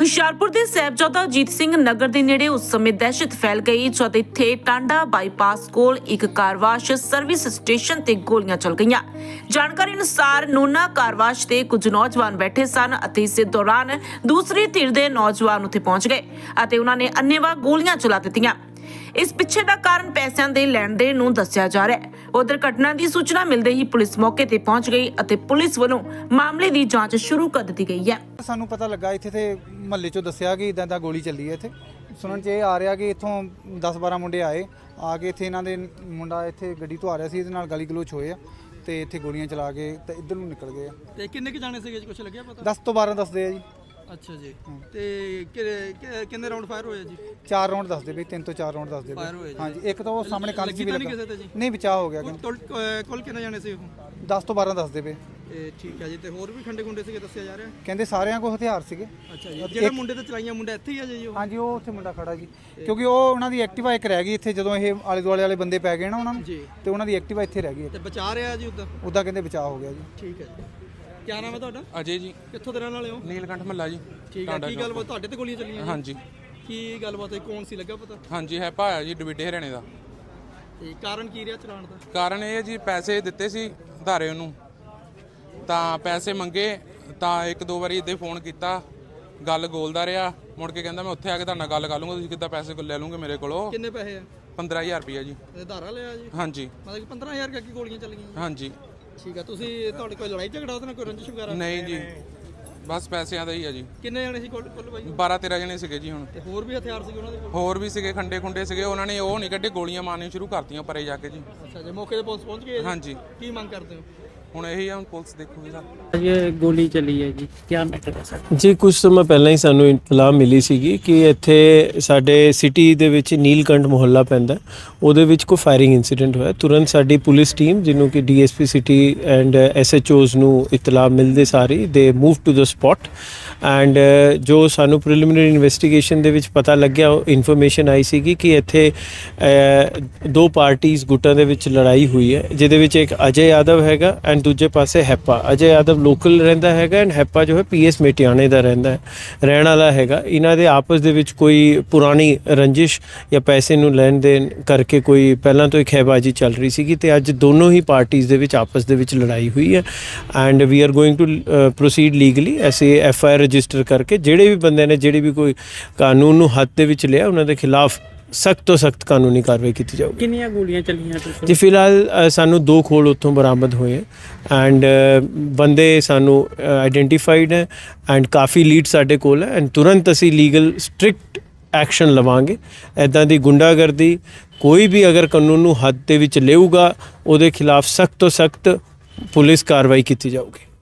ਹੁਸ਼ਿਆਰਪੁਰ ਦੇ ਸਹਿਬਜ਼ਾਦਾ ਅਜੀਤ ਸਿੰਘ ਨਗਰ ਦੇ ਨੇੜੇ ਉਸ ਸਮੇਂ ਦਹਿਸ਼ਤ ਫੈਲ ਗਈ, ਜਦ ਇੱਥੇ ਟਾਂਡਾ ਬਾਈਪਾਸ ਕੋਲ ਇੱਕ ਕਾਰਵਾਸ਼ ਸਰਵਿਸ ਸਟੇਸ਼ਨ ਤੇ ਗੋਲੀਆਂ ਚੱਲ ਗਈਆਂ। ਜਾਣਕਾਰੀ ਅਨੁਸਾਰ ਨੂਨਾ ਕਾਰਵਾਸ਼ ਤੇ ਕੁਝ ਨੌਜਵਾਨ ਬੈਠੇ ਸਨ ਅਤੇ ਇਸੇ ਦੌਰਾਨ ਦੂਸਰੀ ਧਿਰ ਦੇ ਨੌਜਵਾਨ ਉੱਥੇ ਪਹੁੰਚ ਗਏ ਅਤੇ ਉਹਨਾਂ ਨੇ ਅੰਨੇਵਾਹ ਗੋਲੀਆਂ ਚਲਾ ਦਿੱਤੀਆਂ। ਇਸ ਪਿੱਛੇ ਦਾ ਕਾਰਨ ਪੈਸਿਆਂ ਦੇ ਲੈਣ ਦੇਣ ਨੂੰ ਦੱਸਿਆ ਜਾ ਰਿਹਾ ਹੈ। ਉਧਰ ਘਟਨਾ ਦੀ ਸੂਚਨਾ ਮਿਲਦੇ ਹੀ ਪੁਲਿਸ ਮੌਕੇ ਤੇ ਪਹੁੰਚ ਗਈ ਅਤੇ ਪੁਲਿਸ ਵੱਲੋਂ ਮਾਮਲੇ ਦੀ ਜਾਂਚ ਸ਼ੁਰੂ ਕਰ ਦਿੱਤੀ ਗਈ ਹੈ। ਸਾਨੂੰ ਪਤਾ ਲੱਗਾ ਇੱਥੇ ਤੇ ਮਹੱਲੇ ਚੋਂ ਦੱਸਿਆ ਕਿ ਇਦਾਂ ਦਾ ਗੋਲੀ ਚੱਲੀ ਹੈ ਇੱਥੇ। ਸੁਣਨ ਚ ਇਹ ਆ ਰਿਹਾ ਕਿ ਇੱਥੋਂ 10-12 ਮੁੰਡੇ ਆਏ ਆ ਕੇ ਇੱਥੇ ਇਹਨਾਂ ਦੇ ਮੁੰਡਾ ਇੱਥੇ ਗੱਡੀ ਤੋਂ ਆ ਰਿਹਾ ਸੀ ਇਹਦੇ ਨਾਲ ਗਲੀ ਗਲੋਚ ਹੋਏ ਆ ਤੇ ਇੱਥੇ ਗੋਲੀਆਂ ਚਲਾ ਕੇ ਤੇ ਇੱਧਰ ਨੂੰ ਨਿਕਲ ਗਏ ਆ। ਤੇ ਕਿੰਨੇ ਕੁ ਜਾਣੇ ਸੀਗੇ ਜੀ? ਕੁਝ ਲੱਗਿਆ ਪਤਾ? 10 ਤੋਂ 12 ਦੱਸਦੇ ਆ ਜੀ। ਅੱਛਾ ਜੀ। ਤੇ ਕਿ- ਕਿ- ਕਿੰਨੇ ਰਾਉਂਡ ਫਾਇਰ ਹੋਏ ਜੀ? ਚਾਰ ਰਾਉਂਡ ਦੱਸਦੇ ਵੀ ਤਿੰਨ ਤੋਂ ਚਾਰ ਰਾਉਂਡ ਦੱਸਦੇ Fire ਹੋਏ ਵੀ ਜੀ। ਹਾਂਜੀ ਇੱਕ ਤਾਂ ਉਹ ਸਾਹਮਣੇ ਕੰਧ 'ਚ ਲੱਗੀ ਵੀ ਤਾਂ ਨਹੀਂ ਲੱਗਾ। ਕਿਸੇ ਤੇ ਜੀ? ਨਹੀਂ ਬਚਾਅ ਹੋ ਗਿਆ ਕੁੱਲ ਕੁੱਲ ਕਿੰਨੇ ਜਾਣੇ ਸੀ ਉਹ? 10 ਤੋਂ 12 ਦੱਸਦੇ ਪਏ ਇਹ ਠੀਕ ਹੈ ਜੀ ਤੇ ਹੋਰ ਵੀ ਖੰਡੇ ਖੁੰਡੇ ਸੀਗੇ ਦੱਸਿਆ ਜਾ ਰਿਹਾ? ਕਹਿੰਦੇ ਸਾਰਿਆਂ ਕੋਲ ਹਥਿਆਰ ਸੀਗੇ। ਅੱਛਾ ਜੀ ਜਿਹੜੇ ਮੁੰਡੇ ਤੇ ਚਲਾਈਆਂ ਮੁੰਡਾ ਇੱਥੇ ਹੀ ਆ ਜੀ ਉਹ? ਹਾਂਜੀ ਉਹ ਉੱਥੇ ਮੁੰਡਾ ਖੜਾ ਜੀ। ਕਿਉਂਕਿ ਉਹ ਉਹਨਾਂ ਦੀ ਐਕਟਿਵਾ ਇੱਕ ਰਹਿ ਗਈ ਇੱਥੇ ਜਦੋਂ ਇਹ ਆਲੇ ਦੁਆਲੇ ਵਾਲੇ ਬੰਦੇ ਪੈ ਗਏ ਨਾ ਉਹਨਾਂ ਨੂੰ ਜੀ। ਤੇ ਉਹਨਾਂ ਦੀ ਐਕਟਿਵਾ ਇੱਥੇ ਰਹਿ ਗਈ ਤੇ ਬਚਾ ਰਿਹਾ ਜੀ ਉਦਾਂ? ਉਦਾਂ ਕਹਿੰਦੇ ਬਚਾਅ ਹੋ ਗਿਆ ਜੀ। ਠੀਕ ਹੈ ਜੀ। ਕੀ ਨਾਮ ਹੈ ਤੁਹਾਡਾ? ਅਜੇ ਜੀ। ਕਿੱਥੋਂ ਦੇ ਰਹਿਣ ਵਾਲੇ ਹੋ? ਨੀਲਕੰਠ ਮੱਲਾ ਜੀ। ਠੀਕ ਹੈ ਕੀ ਗੱਲਬਾਤ ਤੁਹਾਡੇ ਤੇ ਗੋਲੀਆਂ ਚੱਲੀਆਂ ਜੀ? ਹਾਂਜੀ। ਕੀ ਗੱਲਬਾਤ ਹੈ ਕੌਣ ਸੀ ਲੱਗਾ ਪਤਾ? ਹਾਂਜੀ ਹੈ ਭਾਇਆ ਜੀ ਡਿਬਿਟੇ ਹਰਿਆਣੇ ਦਾ। ਤੇ ਕਾਰਨ ਕੀ ਰਿਹਾ ਚਲਾਉਣ ਦਾ? ਕਾਰਨ ਇਹ ਹੈ ਜੀ ਪੈਸੇ ਦਿੱਤੇ ਸੀ ਧਾਰੇ ਉਹਨੂੰ। ਤਾਂ ਪੈਸੇ ਮੰਗੇ ਤਾਂ ਇੱਕ ਦੋ ਵਾਰੀ ਇੱਦਾਂ ਫੋਨ ਕੀਤਾ। ਗੱਲ ਗੋਲਦਾ ਰਿਹਾ। ਮੁੜ ਕੇ ਕਹਿੰਦਾ ਮੈਂ ਉੱਥੇ ਆ ਕੇ ਤੁਹਾਡੇ ਨਾਲ ਗੱਲ ਕਰ ਲੂੰਗਾ ਤੁਸੀਂ ਕਿੱਦਾਂ ਪੈਸੇ ਲੈ ਲੂੰਗੇ ਮੇਰੇ ਕੋਲੋਂ? ਕਿੰਨੇ ਪੈਸੇ ਆ? 15000 ਰੁਪਇਆ ਜੀ। ਤੇ ਧਾਰਾ ਲਿਆ ਜੀ? ਹਾਂਜੀ। ਮਤਲਬ ਕਿ 15000 ਕਰਕੇ ਗੋਲੀਆਂ ਚੱਲੀਆਂ ਜੀ? ਹਾਂਜੀ। ਠੀਕ ਹੈ ਤੁਸੀਂ ਤੁਹਾਡੇ ਕੋਈ ਲੜਾਈ ਝਗੜਾ ਉਹਦੇ ਨਾਲ ਕੋਈ ਰੰਜਿਸ਼ ਵਗੈਰਾ? ਨਹੀਂ ਜੀ। ਬਸ ਪੈਸਿਆਂ ਦਾ ਹੀ ਆ ਜੀ। ਕਿੰਨੇ ਜਣੇ ਸੀ ਕੁੱਲ ਕੁੱਲ ਬਾਈ? 12 13 ਜਣੇ ਸੀਗੇ ਜੀ ਹੁਣ। ਤੇ ਹੋਰ ਵੀ ਹਥਿਆਰ ਸੀ ਉਹਨਾਂ ਦੇ ਕੋਲ? ਹੋਰ ਵੀ ਸੀਗੇ ਖੰਡੇ ਖੁੰਡੇ ਸੀਗੇ। ਉਹਨਾਂ ਨੇ ਉਹ ਨਹੀਂ ਕੱਢੇ ਗੋਲੀਆਂ ਮਾਰਨੀਆਂ ਸ਼ੁਰੂ ਕਰਤੀਆਂ ਪਰੇ ਜਾ ਕੇ ਜੀ। ਅੱਛਾ ਜੀ ਮੌਕੇ ਤੇ ਪੁਲਿਸ ਪਹੁੰਚ ਗਈ ਹੈ ਜੀ? ਹਾਂਜੀ। ਕੀ ਮੰਗ ਕਰਦੇ ਹੋ? ਹੁਣ ਇਹੀ ਆ ਹੁਣ ਪੁਲਿਸ ਦੇਖੂਗੀ ਸਰ। ਇਹ ਗੋਲੀ ਚੱਲੀ ਹੈ ਜੀ। ਕੀ ਮੈਟਰ ਹੈ ਸਰ? ਜੀ ਕੁਝ ਸਮਾਂ ਪਹਿਲਾਂ ਹੀ ਸਾਨੂੰ ਇਤਲਾਹ ਮਿਲੀ ਸੀਗੀ ਕਿ ਇੱਥੇ ਸਾਡੇ ਸਿਟੀ ਦੇ ਵਿੱਚ ਨੀਲਕੰਠ ਮੁਹੱਲਾ ਪੈਂਦਾ ਹੈ। ਉਹਦੇ ਵਿੱਚ ਕੋਈ ਫਾਇਰਿੰਗ ਇਨਸੀਡੈਂਟ ਹੋਇਆ। ਤੁਰੰਤ ਸਾਡੀ ਪੁਲਿਸ ਟੀਮ ਜਿਹਨੂੰ ਕਿ ਡੀਐਸਪੀ ਸਿਟੀ ਐਂਡ ਐਸਐਚਓਜ਼ ਨੂੰ ਇਤਲਾਹ ਮਿਲਦੇ ਸਾਰੀ ਦੇ move to the spot and ਜੋ ਸਾਨੂੰ ਪ੍ਰੀਲਿਮਿਨਰੀ ਇਨਵੈਸਟੀਗੇਸ਼ਨ ਦੇ ਵਿੱਚ ਪਤਾ ਲੱਗਿਆ ਇਨਫੋਰਮੇਸ਼ਨ ਆਈ ਸੀਗੀ ਕਿ ਇੱਥੇ ਦੋ ਪਾਰਟੀਆਂ ਗੁੱਟਾਂ ਦੇ ਵਿੱਚ ਲੜਾਈ ਹੋਈ ਹੈ, ਜਿਹਦੇ ਵਿੱਚ ਇੱਕ ਅਜੇ ਯਾਦਵ ਹੈਗਾ ਐਂਡ ਦੂਜੇ ਪਾਸੇ ਹੈਪਾ। ਅਜੇ ਯਾਦਵ ਲੋਕਲ ਰਹਿੰਦਾ ਹੈਗਾ ਐਂਡ ਹੈਪਾ ਜੋ ਹੈ ਪੀਐਸ ਮੇਟਿਆਣੇ ਦਾ ਰਹਿੰਦਾ ਹੈ, ਰਹਿਣ ਵਾਲਾ ਹੈਗਾ। ਇਹਨਾਂ ਦੇ ਆਪਸ ਦੇ ਵਿੱਚ ਕੋਈ ਪੁਰਾਣੀ ਰੰਜਿਸ਼ ਜਾਂ ਪੈਸੇ ਨੂੰ ਲੈਣ ਦੇਣ ਕਰਕੇ ਕੋਈ ਪਹਿਲਾਂ ਤੋਂ ਹੀ ਖੈਬਾਜੀ ਚੱਲ ਰਹੀ ਸੀਗੀ ਤੇ ਅੱਜ ਦੋਨੋਂ ਹੀ ਪਾਰਟੀਆਂ ਦੇ ਵਿੱਚ ਆਪਸ ਦੇ ਵਿੱਚ ਲੜਾਈ ਹੋਈ ਹੈ and we are going to proceed legally as F I R register ਕਰਕੇ ਜਿਹੜੇ ਵੀ ਬੰਦੇ ਨੇ ਜਿਹੜੀ ਵੀ ਕੋਈ ਕਾਨੂੰਨ ਨੂੰ ਹੱਥ ਦੇ ਵਿੱਚ ਲਿਆ ਉਹਨਾਂ ਦੇ ਖਿਲਾਫ ਸਖਤ ਤੋਂ ਸਖਤ ਕਾਨੂੰਨੀ ਕਾਰਵਾਈ ਕੀਤੀ ਜਾਊਗੀ। ਕਿੰਨੀਆਂ ਗੋਲੀਆਂ ਚੱਲੀਆਂ ਤੁਸੀਂ? ਜੀ ਫਿਲਹਾਲ ਸਾਨੂੰ ਦੋ ਖੋਲ ਉੱਥੋਂ ਬਰਾਮਦ ਹੋਏ ਐਂਡ ਬੰਦੇ ਸਾਨੂੰ ਆਈਡੈਂਟੀਫਾਈਡ ਹੈ ਐਂਡ ਕਾਫੀ ਲੀਡ ਸਾਡੇ ਕੋਲ ਹੈ ਐਂਡ ਤੁਰੰਤ ਅਸੀਂ ਲੀਗਲ ਸਟ੍ਰਿਕਟ ਐਕਸ਼ਨ ਲਵਾਂਗੇ। ਐਦਾਂ ਦੀ ਗੁੰਡਾਗਰਦੀ ਕੋਈ ਵੀ ਅਗਰ ਕਾਨੂੰਨ ਨੂੰ ਹੱਦ ਦੇ ਵਿੱਚ ਲਏਗਾ ਉਹਦੇ ਖਿਲਾਫ ਸਖਤ ਤੋਂ ਸਖਤ ਪੁਲਿਸ ਕਾਰਵਾਈ ਕੀਤੀ ਜਾਊਗੀ।